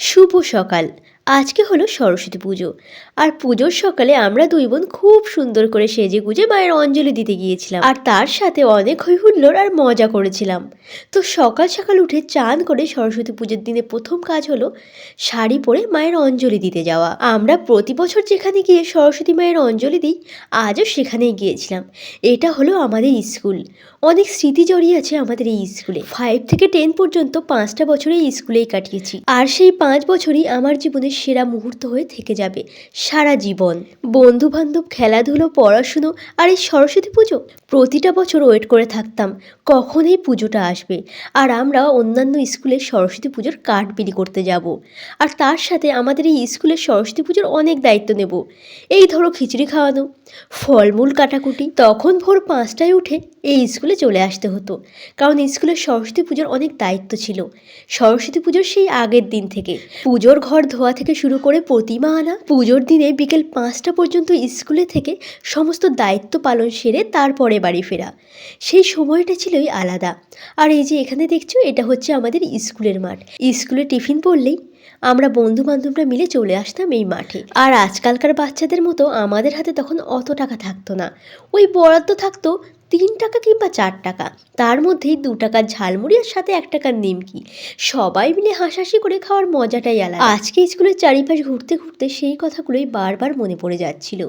শুভ সকাল। আজকে হলো সরস্বতী পুজো। আর পুজোর সকালে আমরা দুই বোন খুব সুন্দর করে সেজে গুজে মায়ের অঞ্জলি দিতে গিয়েছিলাম। আর তার সাথে অনেক হই হুল্লোড় আর মজা করেছিলাম। তো সকাল সকাল উঠে চান করে সরস্বতী পুজোর দিনে প্রথম কাজ হলো শাড়ি পরে মায়ের অঞ্জলি দিতে যাওয়া। আমরা প্রতি বছর যেখানে গিয়ে সরস্বতী মায়ের অঞ্জলি দিই, আজও সেখানেই গিয়েছিলাম। এটা হলো আমাদের স্কুল। অনেক স্মৃতি জড়িয়ে আছে আমাদের এই স্কুলে। ফাইভ থেকে টেন পর্যন্ত পাঁচটা বছর এই স্কুলেই কাটিয়েছি। আর সেই পাঁচ বছরই আমার জীবনের সেরা মুহূর্ত হয়ে থেকে যাবে, সারা জীবন। বন্ধু বান্ধব খেলাধুলো, পড়াশুনো, আর এই সরস্বতী পুজো? প্রতিটা বছর ওয়েট করে থাকতাম, কখন এই পুজোটা আসবে? আর আমরা অন্যান্য স্কুলে সরস্বতী পুজোর কার্ড বিলি করতে যাব। আর তার সাথে আমাদের এই স্কুলের সরস্বতী পুজোর অনেক দায়িত্ব নেব। এই ধরো খিচুড়ি খাওয়ানো, ফলমূল কাটাকুটি। তখন ভোর পাঁচটায় উঠে এই স্কুলে চলে আসতে হতো, কারণ স্কুলের সরস্বতী পুজোর অনেক দায়িত্ব ছিল। সরস্বতী পুজোর সেই আগের দিন থেকে, পুজোর ঘর ধোয়া থেকে শুরু করে প্রতিমা আনা, পুজোর দিনে বিকেল পাঁচটা পর্যন্ত স্কুলে থেকে সমস্ত দায়িত্ব পালন সেরে তারপরে বাড়ি ফেরা। সেই সময়টা ছিলই আলাদা। আর এই যে এখানে দেখছ, এটা হচ্ছে আমাদের স্কুলের মাঠ। স্কুলে টিফিন পড়লেই আমরা বন্ধু বান্ধবরা মিলে চলে আসতাম এই মাঠে। আর আজকালকার বাচ্চাদের মতো আমাদের হাতে তখন অত টাকা থাকতো না। ওই বরাদ্দ থাকতো তিন টাকা কিংবা চার টাকা। তার মধ্যেই দু টাকার ঝালমুড়ি আর সাথে এক টাকার নিমকি। সবাই মিলে হাসাহাসি করে খাওয়ার মজাটাই আলাদা। আজকে স্কুলের চারিপাশ ঘুরতে ঘুরতে সেই কথাগুলোই বারবার মনে পড়ে যাচ্ছিল।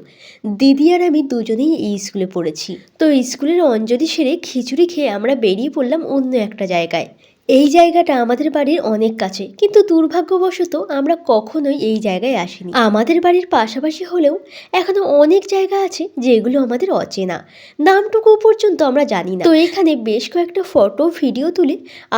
দিদি আর আমি দুজনেই এই স্কুলে পড়েছি। তো স্কুলের অঞ্জলি সেরে খিচুড়ি খেয়ে আমরা বেরিয়ে পড়লাম অন্য একটা জায়গায়। এই জায়গাটা আমাদের বাড়ির অনেক কাছে, কিন্তু দুর্ভাগ্যবশত আমরা কখনোই এই জায়গায় আসিনি। আমাদের বাড়ির পাশাপাশি হলেও এখনও অনেক জায়গা আছে যেগুলো আমাদের অচেনা। নামটুকু পর্যন্ত আমরা জানি না। তো এখানে বেশ কয়েকটা ফটো, ভিডিও তুলে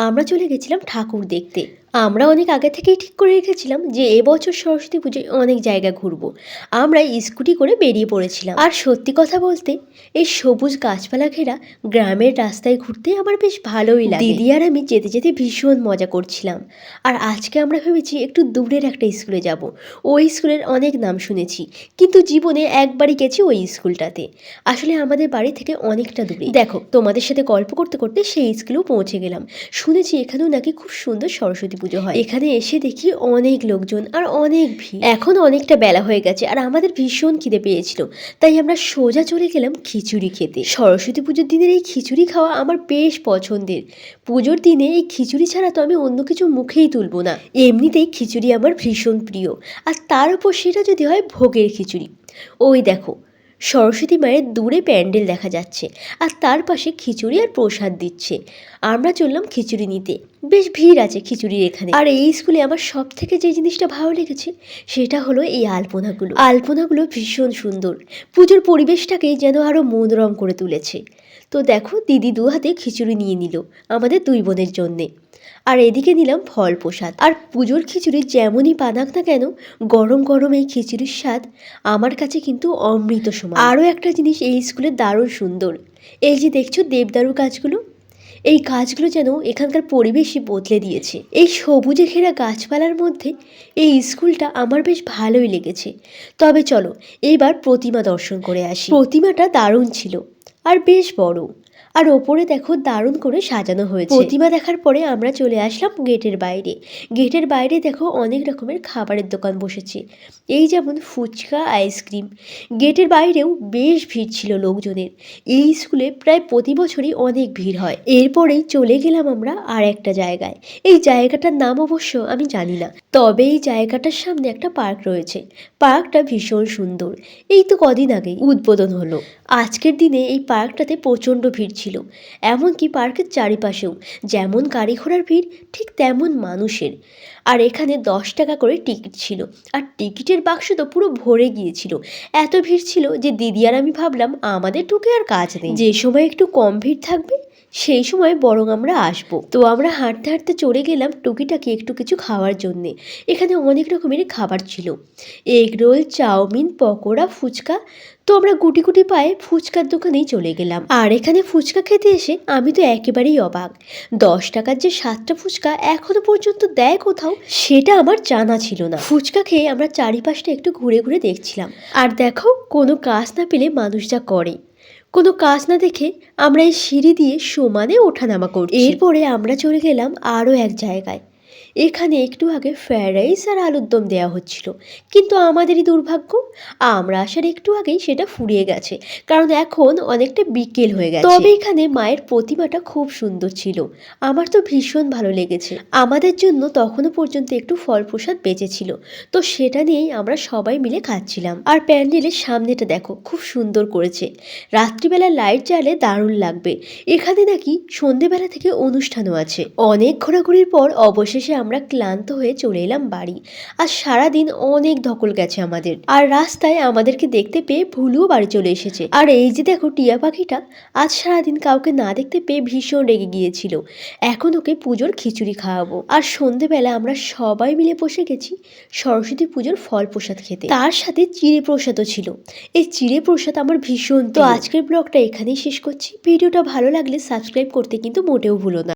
আমরা চলে গেছিলাম ঠাকুর দেখতে। আমরা অনেক আগে থেকেই ঠিক করে রেখেছিলাম যে এবছর সরস্বতী পুজোয় অনেক জায়গা ঘুরবো। আমরা স্কুটি করে বেরিয়ে পড়েছিলাম। আর সত্যি কথা বলতে এই সবুজ গাছপালা ঘেরা গ্রামের রাস্তায় ঘুরতে আমার বেশ ভালোই লাগে। দিদি আর আমি যেতে যেতে ভীষণ মজা করছিলাম। আর আজকে আমরা ভেবেছি একটু দূরের একটা স্কুলে যাব। ওই স্কুলের অনেক নাম শুনেছি কিন্তু জীবনে একবারই গেছি ওই স্কুলটাতে। আসলে আমাদের বাড়ি থেকে অনেকটা দূরে। দেখো তোমাদের সাথে গল্প করতে করতে সেই স্কুলেও পৌঁছে গেলাম। শুনেছি এখানেও নাকি খুব সুন্দর সরস্বতী পুজো হয়। এখানে এসে দেখি অনেক লোকজন আর অনেক ভিড়। এখন অনেকটা বেলা হয়ে গেছে আর আমাদের ভীষণ খিদে পেয়েছিল। তাই আমরা সোজা চলে গেলাম খিচুড়ি খেতে। সরস্বতী পুজোর দিনের এই খিচুড়ি খাওয়া আমার বেশ পছন্দের। পুজোর দিনে এই খিচুড়ি ছাড়া তো আমি অন্য কিছু মুখেই তুলবো না। এমনিতেই খিচুড়ি আমার ভীষণ প্রিয়। আর তার উপর সেটা যদি হয় ভোগের খিচুড়ি। ওই দেখো সরস্বতী মায়ের দূরে প্যান্ডেল দেখা যাচ্ছে আর তার পাশে খিচুড়ি আর প্রসাদ দিচ্ছে। আমরা চললাম খিচুড়ি নিতে। বেশ ভিড় আছে খিচুড়ির এখানে। আর এই স্কুলে আমার সব থেকে যে জিনিসটা ভালো লেগেছে, সেটা হলো এই আলপনাগুলো। আলপনাগুলো ভীষণ সুন্দর। পুজোর পরিবেশটাকে যেন আরও মনোরম করে তুলেছে। তো দেখো দিদি দু হাতে খিচুড়ি নিয়ে নিল আমাদের দুই বোনের জন্যে। আর এদিকে নিলাম ফল প্রসাদ। আর পুজোর খিচুড়ি যেমনই বানাক না কেন, গরম গরম এই খিচুড়ির স্বাদ আমার কাছে কিন্তু অমৃত সময়। আরও একটা জিনিস এই স্কুলে দারুণ সুন্দর। এই যে দেখছ দেবদারু গাছগুলো এই গাছগুলো যেন এখানকার পরিবেশই বদলে দিয়েছে। এই সবুজে ঘেরা গাছপালার মধ্যে এই স্কুলটা আমার বেশ ভালোই লেগেছে। তবে চলো এইবার প্রতিমা দর্শন করে আসি। প্রতিমাটা দারুণ ছিল আর বেশ বড়। আর ওপরে দেখো দারুণ করে সাজানো হয়েছে। প্রতিমা দেখার পরে আমরা চলে আসলাম গেটের বাইরে। গেটের বাইরে দেখো অনেক রকমের খাবারের দোকান বসেছে। এই যেমন ফুচকা, আইসক্রিম। গেটের বাইরেও বেশ ভিড় ছিল লোকজনের। এই স্কুলে প্রায় প্রতি বছরই অনেক ভিড় হয়। এরপরেই চলে গেলাম আমরা আর একটা জায়গায়। এই জায়গাটার নাম অবশ্য আমি জানি না। তবে এই জায়গাটার সামনে একটা পার্ক রয়েছে। পার্কটা ভীষণ সুন্দর। এই তো কদিন আগেই উদ্বোধন হলো। আজকের দিনে এই পার্কটাতে প্রচণ্ড ভিড় ছিল, এমনকি পার্কের চারিপাশেও। যেমন গাড়ি ঘোড়ার ভিড়, ঠিক তেমন মানুষের। আর এখানে দশ টাকা করে টিকিট ছিল, আর টিকিটের বাক্স তো পুরো ভরে গিয়েছিল। এত ভিড় ছিল যে দিদি আর আমি ভাবলাম, আমাদের ঢুকে আর কাজ নেই। যে সময় একটু কম ভিড় থাকবে সেই সময় বরং আমরা আসব। তো আমরা হাঁটতে হাঁটতে চলে গেলাম টুকিটাকি একটু কিছু খাওয়ার জন্যে। এখানে অনেক রকমের খাবার ছিল। Egg roll, chowmein, pakora, fuchka. তো আমরা গুটি গুটি পায়ে ফুচকার দোকানেই চলে গেলাম। আর এখানে ফুচকা খেতে এসে আমি তো একেবারেই অবাক। দশ টাকার যে সাতটা ফুচকা এখনও পর্যন্ত দেয় কোথাও সেটা আমার জানা ছিল না। ফুচকা খেয়ে আমরা চারিপাশটা একটু ঘুরে ঘুরে দেখছিলাম। আর দেখো, কোনো কাজ না পেলে মানুষ যা করে। কোনো কাজ না দেখে আমরা এই সিঁড়ি দিয়ে সমানে ওঠানামা করি এরপরে আমরা চলে গেলাম আরও এক জায়গায়। এখানে একটু আগে ফ্রায়েড রাইস আর আলুর দম দেওয়া হচ্ছিল। কিন্তু আমাদেরই দুর্ভাগ্য, আমরা আসার একটু আগেই সেটা ফুরিয়ে গেছে, কারণ এখন অনেকটা বিকেল হয়ে গেছে। তবে এখানে মায়ের প্রতিমাটা খুব সুন্দর ছিল। আমার তো ভীষণ ভালো লেগেছে। আমাদের জন্য তখনও পর্যন্ত একটু ফল প্রসাদ বেঁচেছিল। তো সেটা নিয়েই আমরা সবাই মিলে খাচ্ছিলাম। আর প্যান্ডেলের সামনেটা দেখো, খুব সুন্দর করেছে। রাত্রিবেলা লাইট জ্বালে দারুণ লাগবে। এখানে নাকি সন্ধেবেলা থেকে অনুষ্ঠানও আছে। অনেক ঘোরাঘুরির পর অবশেষে আমরা ক্লান্ত হয়ে চলে এলাম বাড়ি। আর সারাদিন অনেক ধকল গেছে আমাদের। আর রাস্তায় আমাদেরকে দেখতে পেয়ে ভুলুও বাড়ি চলে এসেছে। আর এই যে দেখো টিয়া পাখিটা, আজ সারাদিন কাউকে না দেখতে পেয়ে ভীষণ রেগে গিয়েছিল। এখন ওকে পুজোর খিচুড়ি খাওয়াবো। আর সন্ধেবেলা আমরা সবাই মিলে বসে গেছি সরস্বতী পুজোর ফল প্রসাদ খেতে। তার সাথে চিড়ে প্রসাদও ছিল। এই চিড়ে প্রসাদ আমার ভীষণ তো আজকের ব্লগটা এখানেই শেষ করছি। ভিডিওটা ভালো লাগলে সাবস্ক্রাইব করতে কিন্তু মোটেও ভুলো না।